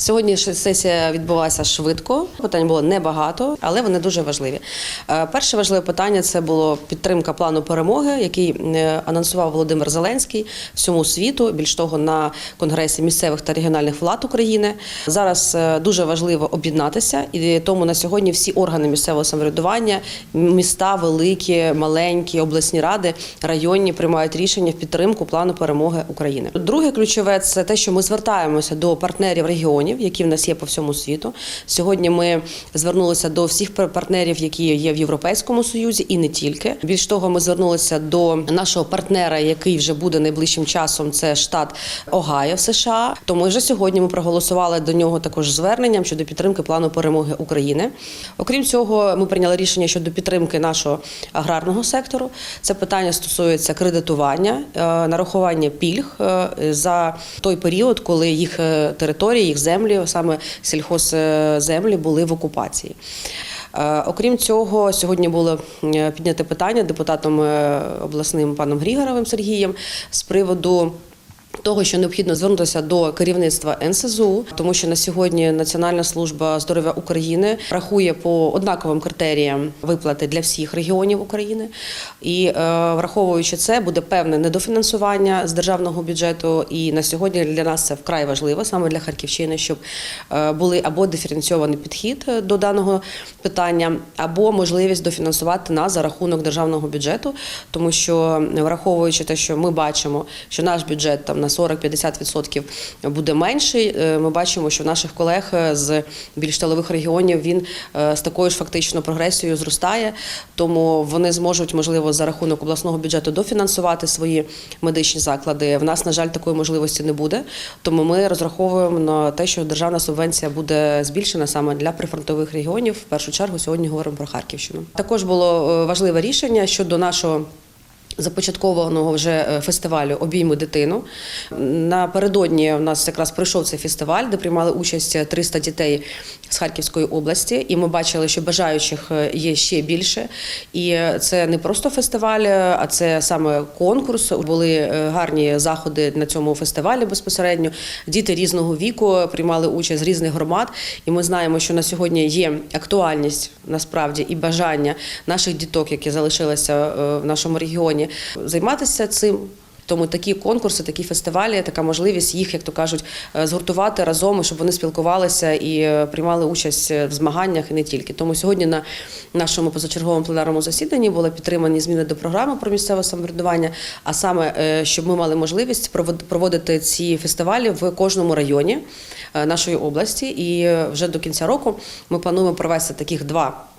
Сьогодні сесія відбулася швидко. Питань було небагато, але вони дуже важливі. Е, Перше важливе питання це було підтримка плану перемоги, який е, анонсував Володимир Зеленський всьому світу. Більш того, на конгресі місцевих та регіональних влад України зараз е, дуже важливо об'єднатися, і тому на сьогодні всі органи місцевого самоврядування, міста, великі, маленькі, обласні ради, районні приймають рішення в підтримку плану перемоги України. Друге ключове це те, що ми звертаємося до партнерів регіонів, які в нас є по всьому світу. Сьогодні ми звернулися до всіх партнерів, які є в Європейському Союзі, і не тільки. Більш того, ми звернулися до нашого партнера, який вже буде найближчим часом. Це штат Огайо в США. Тому вже сьогодні ми проголосували до нього також зверненням щодо підтримки плану перемоги України. Окрім цього, ми прийняли рішення щодо підтримки нашого аграрного сектору. Це питання стосується кредитування, е, нарахування пільг е, за той період, коли їх е, території, їх землі, саме сільхозземлі, були в окупації. Е, Окрім цього, сьогодні було е, підняте питання депутатом е, обласним паном Грігоровим Сергієм з приводу. Того, що необхідно звернутися до керівництва НСЗУ, тому що на сьогодні Національна служба здоров'я України рахує по однаковим критеріям виплати для всіх регіонів України, і е, враховуючи це, буде певне недофінансування з державного бюджету. І на сьогодні для нас це вкрай важливо, саме для Харківщини, щоб е, були або диференційований підхід е, до даного питання, або можливість дофінансувати нас за рахунок державного бюджету, тому що враховуючи те, що ми бачимо, що наш бюджет там на 40-50% буде менший. е, Ми бачимо, що в наших колег е, з більш тилових регіонів він е, з такою ж фактично прогресією зростає, тому вони зможуть, можливо, за рахунок обласного бюджету дофінансувати свої медичні заклади. В нас, на жаль, такої можливості не буде. Тому ми розраховуємо на те, що державна субвенція буде збільшена саме для прифронтових регіонів. В першу чергу сьогодні говоримо про Харківщину. Також було важливе рішення щодо нашого. Започаткованого вже е, фестивалю Обійми дитину. Напередодні у нас якраз пройшов цей фестиваль, де приймали участь 300 дітей з Харківської області, і ми бачили, що бажаючих е, є ще більше. І це не просто фестиваль, е, а це саме конкурс. Були е, гарні заходи на цьому фестивалі безпосередньо. Діти різного віку приймали участь з різних громад, і ми знаємо, що на сьогодні є актуальність насправді і бажання наших діток, які залишилися е, в нашому регіоні, займатися цим. Тому такі конкурси, такі фестивалі, така можливість їх, як то кажуть, е, згуртувати разом, щоб вони спілкувалися і е, приймали участь в змаганнях і не тільки. Тому сьогодні на нашому позачерговому пленарному засіданні були підтримані зміни до програми про місцеве самоврядування, а саме е, щоб ми мали можливість проводити ці фестивалі в кожному районі нашої області. І вже до кінця року ми плануємо провести таких два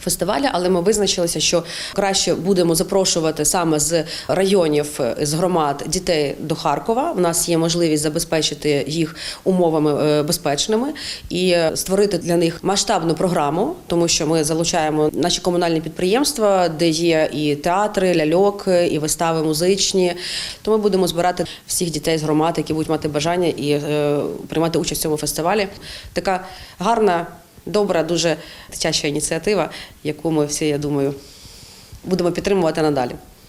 фестиваля, але ми визначилися, що краще будемо запрошувати саме з районів, з громад дітей до Харкова. У нас є можливість забезпечити їх умовами е, безпечними і е, створити для них масштабну програму, тому що ми залучаємо наші комунальні підприємства, де є і театри, ляльок, і вистави музичні. То ми будемо збирати всіх дітей з громад, які будуть мати бажання і е, приймати участь в цьому фестивалі. Така гарна добра, дуже дитяча ініціатива, яку ми всі, я думаю, будемо підтримувати надалі.